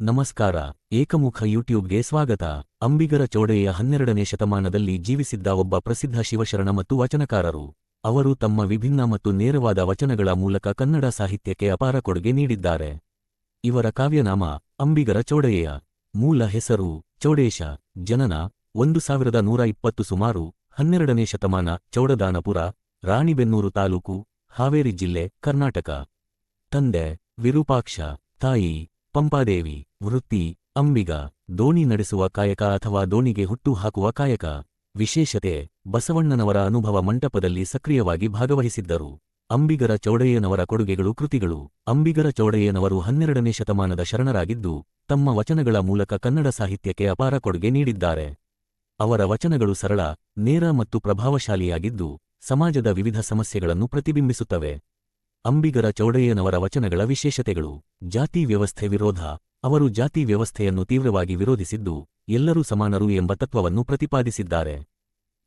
ನಮಸ್ಕಾರ, ಏಕಮುಖ ಯೂಟ್ಯೂಬ್ಗೆ ಸ್ವಾಗತ. ಅಂಬಿಗರ ಚೌಡೆಯ ಹನ್ನೆರಡನೇ ಶತಮಾನದಲ್ಲಿ ಜೀವಿಸಿದ್ದ ಒಬ್ಬ ಪ್ರಸಿದ್ಧ ಶಿವಶರಣ ಮತ್ತು ವಚನಕಾರರು. ಅವರು ತಮ್ಮ ವಿಭಿನ್ನ ಮತ್ತು ನೇರವಾದ ವಚನಗಳ ಮೂಲಕ ಕನ್ನಡ ಸಾಹಿತ್ಯಕ್ಕೆ ಅಪಾರ ಕೊಡುಗೆ ನೀಡಿದ್ದಾರೆ. ಇವರ ಕಾವ್ಯನಾಮ, ಅಂಬಿಗರ ಚೌಡೆಯ ಮೂಲ ಹೆಸರು, ಚೌಡೇಶ. ಜನನ, ಒಂದು ಸಾವಿರದ ನೂರ ಇಪ್ಪತ್ತು ಸುಮಾರು ಹನ್ನೆರಡನೇ ಶತಮಾನ, ಚೌಡದಾನಪುರ, ರಾಣಿಬೆನ್ನೂರು ತಾಲೂಕು, ಹಾವೇರಿ ಜಿಲ್ಲೆ, ಕರ್ನಾಟಕ. ತಂದೆ, ವಿರೂಪಾಕ್ಷ. ತಾಯಿ ಪಂಪಾದೇವಿ, ವೃತ್ತಿ, ಅಂಬಿಗ, ದೋಣಿ ನಡೆಸುವ ಕಾಯಕ ಅಥವಾ ದೋಣಿಗೆ ಹುಟ್ಟು ಹಾಕುವ ಕಾಯಕ. ವಿಶೇಷತೆ, ಬಸವಣ್ಣನವರ ಅನುಭವ ಮಂಟಪದಲ್ಲಿ ಸಕ್ರಿಯವಾಗಿ ಭಾಗವಹಿಸಿದ್ದರು. ಅಂಬಿಗರ ಚೌಡಯ್ಯನವರ ಕೊಡುಗೆಗಳು ಕೃತಿಗಳು. ಅಂಬಿಗರ ಚೌಡಯ್ಯನವರು ಹನ್ನೆರಡನೇ ಶತಮಾನದ ಶರಣರಾಗಿದ್ದು, ತಮ್ಮ ವಚನಗಳ ಮೂಲಕ ಕನ್ನಡ ಸಾಹಿತ್ಯಕ್ಕೆ ಅಪಾರ ಕೊಡುಗೆ ನೀಡಿದ್ದಾರೆ. ಅವರ ವಚನಗಳು ಸರಳ, ನೇರ ಮತ್ತು ಪ್ರಭಾವಶಾಲಿಯಾಗಿದ್ದು, ಸಮಾಜದ ವಿವಿಧ ಸಮಸ್ಯೆಗಳನ್ನು ಪ್ರತಿಬಿಂಬಿಸುತ್ತವೆ. ಅಂಬಿಗರ ಚೌಡಯ್ಯನವರ ವಚನಗಳ ವಿಶೇಷತೆಗಳು. ಜಾತಿ ವ್ಯವಸ್ಥೆ ವಿರೋಧ. ಅವರು ಜಾತಿ ವ್ಯವಸ್ಥೆಯನ್ನು ತೀವ್ರವಾಗಿ ವಿರೋಧಿಸಿದ್ದು, ಎಲ್ಲರೂ ಸಮಾನರು ಎಂಬ ತತ್ವವನ್ನು ಪ್ರತಿಪಾದಿಸಿದ್ದಾರೆ.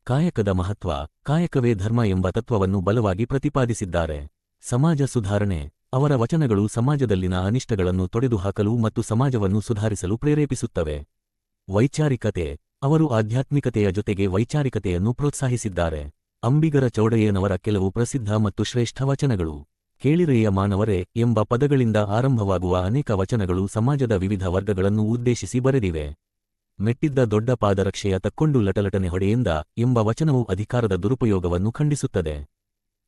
ಕಾಯಕದ ಮಹತ್ವ, ಕಾಯಕವೇ ಧರ್ಮ ಎಂಬ ತತ್ವವನ್ನು ಬಲವಾಗಿ ಪ್ರತಿಪಾದಿಸಿದ್ದಾರೆ. ಸಮಾಜ ಸುಧಾರಣೆ. ಅವರ ವಚನಗಳು ಸಮಾಜದಲ್ಲಿನ ಅನಿಷ್ಟಗಳನ್ನು ತೊಡೆದುಹಾಕಲು ಮತ್ತು ಸಮಾಜವನ್ನು ಸುಧಾರಿಸಲು ಪ್ರೇರೇಪಿಸುತ್ತವೆ. ವೈಚಾರಿಕತೆ. ಅವರು ಆಧ್ಯಾತ್ಮಿಕತೆಯ ಜೊತೆಗೆ ವೈಚಾರಿಕತೆಯನ್ನು ಪ್ರೋತ್ಸಾಹಿಸಿದ್ದಾರೆ. ಅಂಬಿಗರ ಚೌಡಯ್ಯನವರ ಕೆಲವು ಪ್ರಸಿದ್ಧ ಮತ್ತು ಶ್ರೇಷ್ಠ ವಚನಗಳು. ಕೇಳಿರೆಯ ಮಾನವರೇ ಎಂಬ ಪದಗಳಿಂದ ಆರಂಭವಾಗುವ ಅನೇಕ ವಚನಗಳು ಸಮಾಜದ ವಿವಿಧ ವರ್ಗಗಳನ್ನು ಉದ್ದೇಶಿಸಿ ಬರೆದಿವೆ. ಮೆಟ್ಟಿದ್ದ ದೊಡ್ಡ ಪಾದರಕ್ಷೆಯ ತಕ್ಕೊಂಡು ಲಟಲಟನೆ ಹೊಡೆಯಿಂದ ಎಂಬ ವಚನವು ಅಧಿಕಾರದ ದುರುಪಯೋಗವನ್ನು ಖಂಡಿಸುತ್ತದೆ.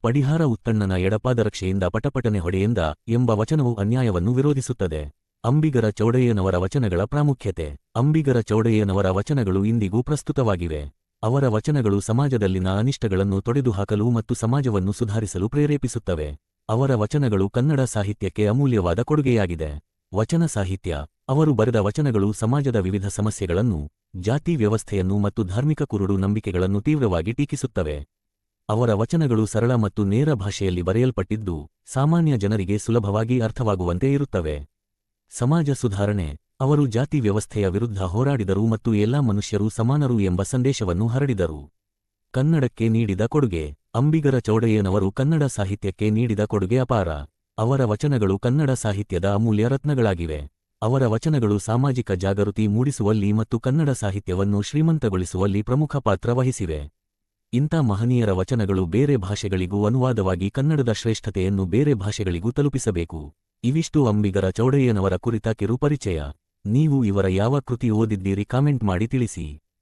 ಪಡಿಹಾರ ಉತ್ತಣ್ಣನ ಎಡಪಾದರಕ್ಷೆಯಿಂದ ಪಟಪಟನೆ ಹೊಡೆಯಿಂದ ಎಂಬ ವಚನವು ಅನ್ಯಾಯವನ್ನು ವಿರೋಧಿಸುತ್ತದೆ. ಅಂಬಿಗರ ಚೌಡಯ್ಯನವರ ವಚನಗಳ ಪ್ರಾಮುಖ್ಯತೆ. ಅಂಬಿಗರ ಚೌಡಯ್ಯನವರ ವಚನಗಳು ಇಂದಿಗೂ ಪ್ರಸ್ತುತವಾಗಿವೆ. ಅವರ ವಚನಗಳು ಸಮಾಜದಲ್ಲಿನ ಅನಿಷ್ಟಗಳನ್ನು ತೊಡೆದುಹಾಕಲು ಮತ್ತು ಸಮಾಜವನ್ನು ಸುಧಾರಿಸಲು ಪ್ರೇರೇಪಿಸುತ್ತವೆ. ಅವರ ವಚನಗಳು ಕನ್ನಡ ಸಾಹಿತ್ಯಕ್ಕೆ ಅಮೂಲ್ಯವಾದ ಕೊಡುಗೆಯಾಗಿದೆ. ವಚನ ಸಾಹಿತ್ಯ, ಅವರು ಬರೆದ ವಚನಗಳು ಸಮಾಜದ ವಿವಿಧ ಸಮಸ್ಯೆಗಳನ್ನು, ಜಾತಿ ವ್ಯವಸ್ಥೆಯನ್ನು ಮತ್ತು ಧಾರ್ಮಿಕ ಕುರುಡು ನಂಬಿಕೆಗಳನ್ನು ತೀವ್ರವಾಗಿ ಟೀಕಿಸುತ್ತವೆ. ಅವರ ವಚನಗಳು ಸರಳ ಮತ್ತು ನೇರ ಭಾಷೆಯಲ್ಲಿ ಬರೆಯಲ್ಪಟ್ಟಿದ್ದು, ಸಾಮಾನ್ಯ ಜನರಿಗೆ ಸುಲಭವಾಗಿ ಅರ್ಥವಾಗುವಂತೆ ಇರುತ್ತವೆ. ಸಮಾಜ ಸುಧಾರಣೆ, ಅವರು ಜಾತಿ ವ್ಯವಸ್ಥೆಯ ವಿರುದ್ಧ ಹೋರಾಡಿದರು ಮತ್ತು ಎಲ್ಲಾ ಮನುಷ್ಯರು ಸಮಾನರು ಎಂಬ ಸಂದೇಶವನ್ನು ಹರಡಿದರು. ಕನ್ನಡಕ್ಕೆ ನೀಡಿದ ಕೊಡುಗೆ. ಅಂಬಿಗರ ಚೌಡಯ್ಯನವರು ಕನ್ನಡ ಸಾಹಿತ್ಯಕ್ಕೆ ನೀಡಿದ ಕೊಡುಗೆ ಅಪಾರ. ಅವರ ವಚನಗಳು ಕನ್ನಡ ಸಾಹಿತ್ಯದ ಅಮೂಲ್ಯ ರತ್ನಗಳಾಗಿವೆ. ಅವರ ವಚನಗಳು ಸಾಮಾಜಿಕ ಜಾಗೃತಿ ಮೂಡಿಸುವಲ್ಲಿ ಮತ್ತು ಕನ್ನಡ ಸಾಹಿತ್ಯವನ್ನು ಶ್ರೀಮಂತಗೊಳಿಸುವಲ್ಲಿ ಪ್ರಮುಖ ಪಾತ್ರ ವಹಿಸಿವೆ. ಇಂಥ ಮಹನೀಯರ ವಚನಗಳು ಬೇರೆ ಭಾಷೆಗಳಿಗೂ ಅನುವಾದವಾಗಿ ಕನ್ನಡದ ಶ್ರೇಷ್ಠತೆಯನ್ನು ಬೇರೆ ಭಾಷೆಗಳಿಗೂ ತಲುಪಿಸಬೇಕು. ಇವಿಷ್ಟು ಅಂಬಿಗರ ಚೌಡಯ್ಯನವರ ಕುರಿತ ಕಿರು ಪರಿಚಯ ನೀವು ಇವರ ಯಾವ ಕೃತಿ ಓದಿದ್ದೀರಿ ಕಾಮೆಂಟ್ ಮಾಡಿ ತಿಳಿಸಿ.